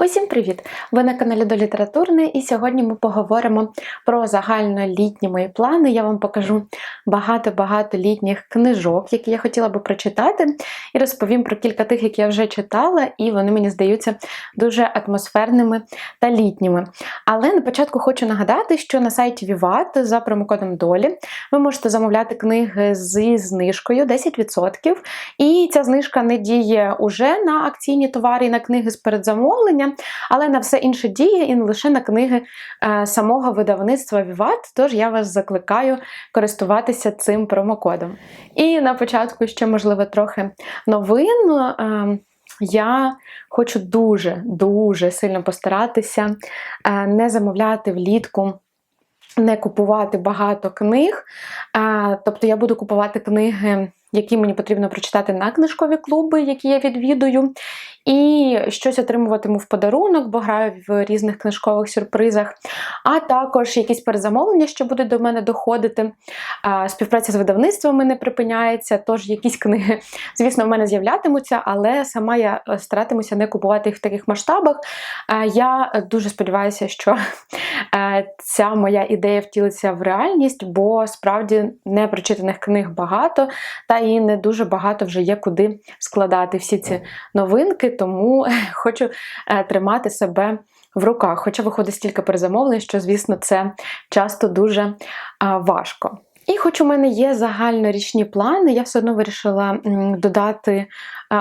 Усім привіт! Ви на каналі до Літературне, і сьогодні ми поговоримо про загальнолітні мої плани. Я вам покажу багато-багато літніх книжок, які я хотіла би прочитати, і розповім про кілька тих, які я вже читала, і вони мені здаються дуже атмосферними та літніми. Але на початку хочу нагадати, що на сайті Vivat за промокодом Долі ви можете замовляти книги зі знижкою 10%. І ця знижка не діє уже на акційні товари і на книги з передзамовлення, але на все інше діє і не лише на книги е, самого видавництва Vivat, Тож я вас закликаю користуватися цим промокодом. І на початку ще, можливо, трохи новин. Е, я хочу дуже-дуже сильно постаратися е, не замовляти влітку. Не купувати багато книг, тобто я буду купувати книги, які мені потрібно прочитати на книжкові клуби, які я відвідую. І щось отримуватиму в подарунок, бо граю в різних книжкових сюрпризах, а також якісь перезамовлення, що будуть до мене доходити. Співпраця з видавництвами не припиняється, тож якісь книги, звісно, в мене з'являтимуться, але сама я е, старатимуся не купувати їх в таких масштабах. Я дуже сподіваюся, що е, ця моя ідея втілиться в реальність, бо справді непрочитаних книг багато, та і не дуже багато вже є куди складати всі ці новинки тому хочу е, тримати себе в руках. Хоча виходить стільки перезамовлень, що, звісно, це часто дуже важко. І хоч у мене є загальнорічні плани, я все одно вирішила додати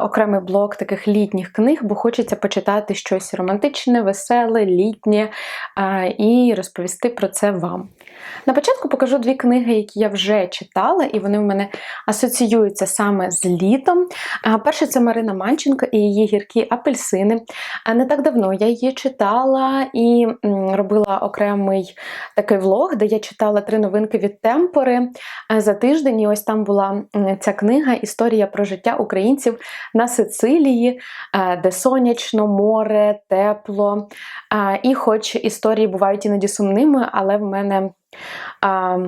окремий блок таких літніх книг, бо хочеться почитати щось романтичне, веселе, літнє і розповісти про це вам. На початку покажу дві книги, які я вже читала, і вони в мене асоціюються саме з літом. Перше це Марина Манченко і її гіркі апельсини. Не так давно я її читала і робила окремий такий влог, де я читала три новинки від темпори за тиждень. І ось там була ця книга Історія про життя українців на Сицилії, де сонячно, море, тепло. І хоч історії бувають іноді сумними, але в мене а,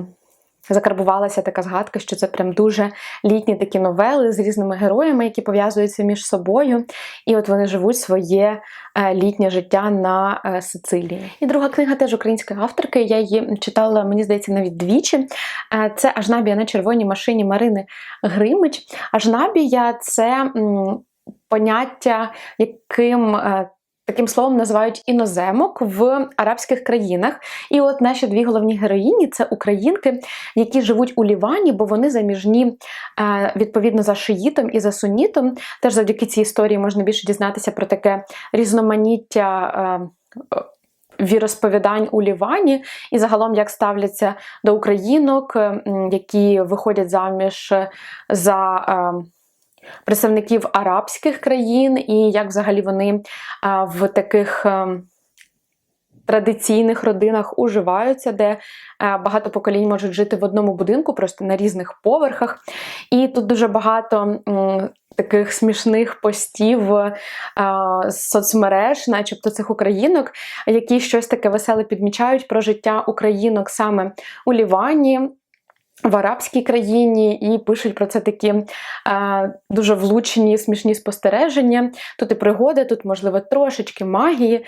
закарбувалася така згадка, що це прям дуже літні такі новели з різними героями, які пов'язуються між собою. І от вони живуть своє е, літнє життя на е, Сицилії. І друга книга теж української авторки. Я її читала, мені здається, навіть двічі. Е, це Ажнабія на червоній машині Марини Гримич. Ажнабія це. Поняття, яким Таким словом називають іноземок в арабських країнах. І от наші дві головні героїні це українки, які живуть у Лівані, бо вони заміжні е, відповідно за шиїтом і за сунітом. Теж завдяки цій історії можна більше дізнатися про таке різноманіття. Е, віросповідань у Лівані, і загалом як ставляться до українок, які виходять заміж за е, представників арабських країн, і як взагалі вони в таких. Е, традиційних родинах уживаються, де е, багато поколінь можуть жити в одному будинку, просто на різних поверхах. І тут дуже багато таких смішних постів е, з соцмереж, начебто цих українок, які щось таке веселе підмічають про життя українок саме у Лівані в арабській країні і пишуть про це такі е, дуже влучні, смішні спостереження. Тут і пригоди, тут, можливо, трошечки магії, е,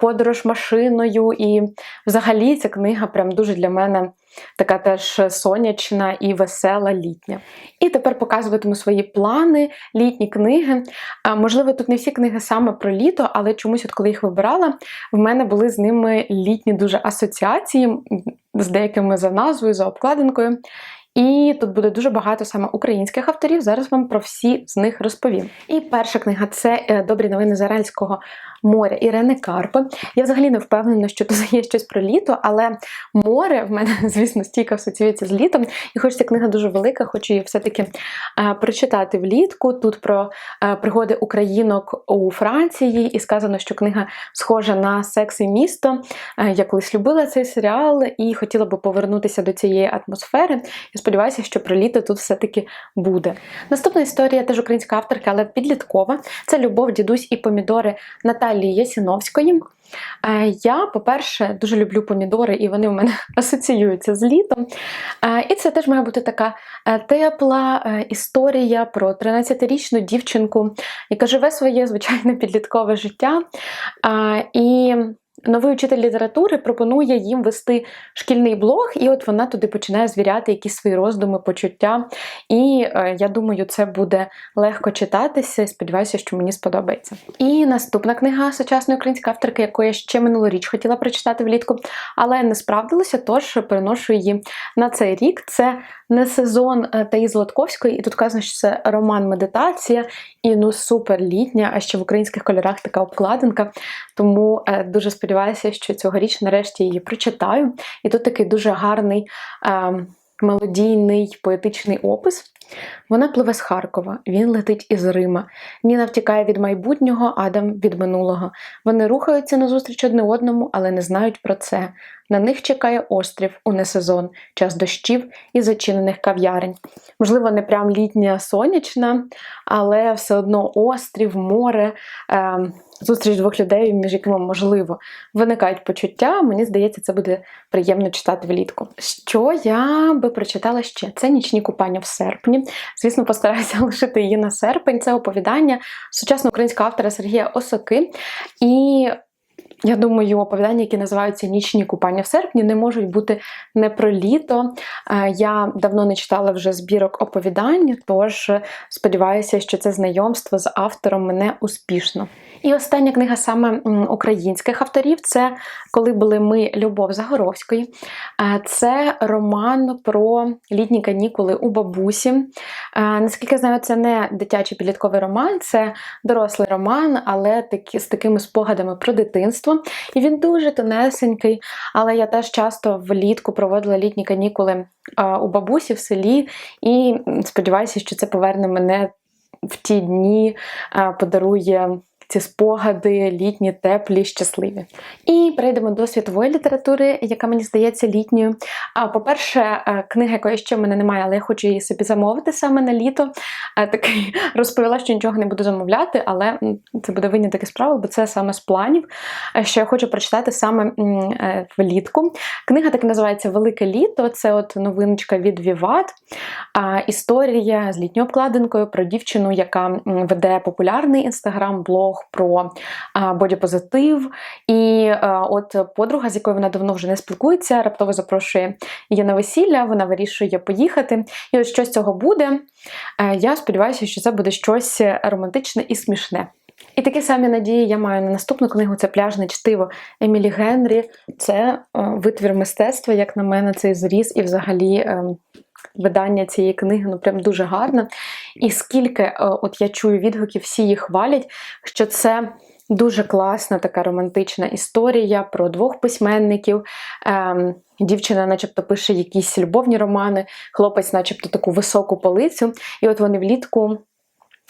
подорож машиною. І взагалі ця книга прям дуже для мене така теж сонячна і весела літня. І тепер показуватиму свої плани, літні книги. Е, можливо, тут не всі книги саме про літо, але чомусь, от коли їх вибирала, в мене були з ними літні дуже асоціації з деякими за назвою, за обкладинкою. І тут буде дуже багато саме українських авторів. Зараз вам про всі з них розповім. І перша книга це е, Добрі новини з Аральського моря Ірени Карпи. Я взагалі не впевнена, що тут є щось про літо, але море в мене, звісно, стійко асоціюється з літом. І хоч ця книга дуже велика, хочу її все-таки е, прочитати влітку. Тут про е, пригоди українок у Франції, і сказано, що книга схожа на секс і місто. Я колись любила цей серіал і хотіла би повернутися до цієї атмосфери. Сподіваюся, що про літо тут все-таки буде. Наступна історія теж українська авторка, але підліткова. Це Любов, дідусь і помідори Наталії Ясіновської. Е, Я, по-перше, дуже люблю помідори, і вони в мене асоціюються з літом. Е, І це теж має бути така е, тепла історія про 13-річну дівчинку, яка живе своє звичайне підліткове життя. І новий учитель літератури пропонує їм вести шкільний блог, і от вона туди починає звіряти якісь свої роздуми, почуття. І е, я думаю, це буде легко читатися. Сподіваюся, що мені сподобається. І наступна книга сучасної української авторки, яку я ще минулоріч хотіла прочитати влітку, але не справдилася, тож переношу її на цей рік. Це не сезон е, Таї Золотковської, і тут казано, що це роман медитація і ну супер літня, а ще в українських кольорах така обкладинка. Тому е, дуже сподіваюся, що цьогоріч нарешті її прочитаю. І тут такий дуже гарний е, мелодійний поетичний опис. Вона пливе з Харкова, він летить із Рима. Ніна втікає від майбутнього, Адам від минулого. Вони рухаються назустріч одне одному, але не знають про це. На них чекає острів у несезон, час дощів і зачинених кав'ярень. Можливо, не прям літня сонячна, але все одно острів, море, е, зустріч двох людей, між якими можливо виникають почуття. Мені здається, це буде приємно читати влітку. Що я би прочитала ще? Це нічні купання в серпні. Звісно, постараюся лишити її на серпень. Це оповідання сучасного українського автора Сергія Осоки. І я думаю, оповідання, які називаються Нічні купання в серпні, не можуть бути не про літо. Е, Я давно не читала вже збірок оповідань, тож сподіваюся, що це знайомство з автором мене успішно. І остання книга саме українських авторів це Коли були ми Любов Загоровської. Е, Це роман про літні канікули у бабусі. Е, Наскільки я знаю, це не дитячий підлітковий роман, це дорослий роман, але такі, з такими спогадами про дитинство. І він дуже тонесенький, але я теж часто влітку проводила літні канікули у бабусі в селі, і сподіваюся, що це поверне мене в ті дні, подарує. Ці спогади літні, теплі, щасливі. І перейдемо до світової літератури, яка мені здається літньою. А по-перше, е, книга, якої ще в мене немає, але я хочу її собі замовити саме на літо. Е, Такий розповіла, що нічого не буду замовляти, але це буде виняток із правил, бо це саме з планів, е, що я хочу прочитати саме влітку. Книга так і називається Велике літо. Це от новиночка від Віват. Історія з літньою обкладинкою про дівчину, яка веде популярний інстаграм-блог про бодіпозитив. І от подруга, з якою вона давно вже не спілкується, раптово запрошує її на весілля, вона вирішує поїхати. І от що з цього буде. Е, Я сподіваюся, що це буде щось романтичне і смішне. І такі самі надії я маю на наступну книгу це пляжне чтиво Емілі Генрі. Це е, витвір мистецтва, як на мене, цей зріз, і взагалі е, видання цієї книги ну прям дуже гарне. І скільки е, от я чую відгуків, всі її хвалять, що це. Дуже класна така романтична історія про двох письменників. Ем, дівчина, начебто, пише якісь любовні романи, хлопець, начебто, таку високу полицю. І от вони влітку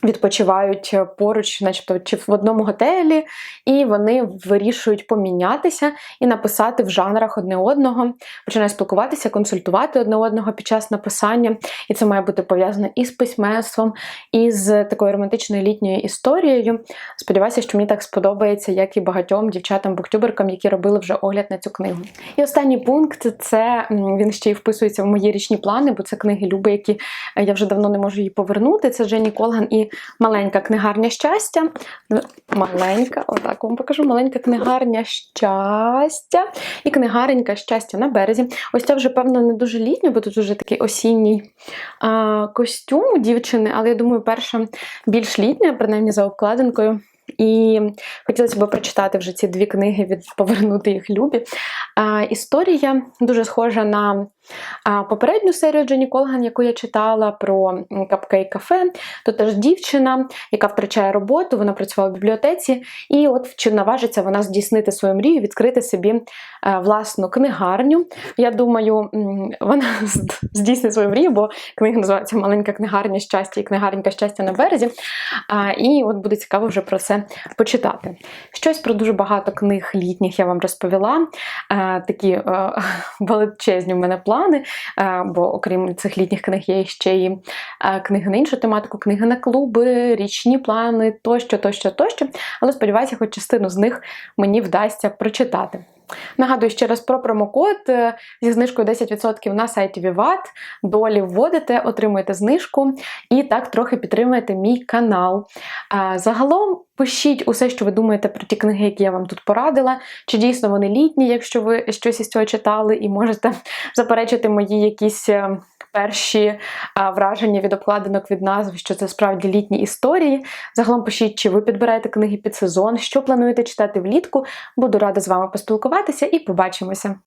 відпочивають поруч, начебто, чи в одному готелі, і вони вирішують помінятися і написати в жанрах одне одного, починають спілкуватися, консультувати одне одного під час написання. І це має бути пов'язано і з письменством, і з такою романтичною літньою історією. Сподіваюся, що мені так сподобається, як і багатьом дівчатам-буктюберкам, які робили вже огляд на цю книгу. І останній пункт це він ще й вписується в мої річні плани, бо це книги Люби, які е, я вже давно не можу її повернути. Це Жені Колган і маленька книгарня щастя. Маленька, отак вам покажу. Маленька книгарня щастя і книгаренька щастя на березі. Ось це вже, певно, не дуже літньо, бо тут вже такий осінній а, костюм у дівчини, але я думаю, перша більш літня, принаймні за обкладинкою. І хотілося б прочитати вже ці дві книги від повернути їх любі. Історія дуже схожа на попередню серію Дженні Колган, яку я читала про капкейк кафе. Тут теж дівчина, яка втрачає роботу, вона працювала в бібліотеці, і от чи наважиться вона здійснити свою мрію, відкрити собі е, власну книгарню. Я думаю, вона здійснить свою мрію, бо книга називається Маленька книгарня щастя і книгаренька щастя на березі. І от буде цікаво вже про це почитати. Щось про дуже багато книг літніх я вам розповіла. Такі е, величезні в мене плани е, бо окрім цих літніх книг є ще й е, книги на іншу тематику, книги на клуби, річні плани тощо, тощо, тощо. Але сподіваюся, хоч частину з них мені вдасться прочитати. Нагадую ще раз про промокод е, зі знижкою 10% на сайті Vivat. Долі вводите, отримуєте знижку і так трохи підтримуєте мій канал. Загалом пишіть усе, що ви думаєте про ті книги, які я вам тут порадила. Чи дійсно вони літні, якщо ви щось із цього читали, і можете заперечити мої якісь. е, Перші враження від обкладинок від назв, що це справді літні історії. Загалом пишіть, чи ви підбираєте книги під сезон, що плануєте читати влітку. Буду рада з вами поспілкуватися і побачимося.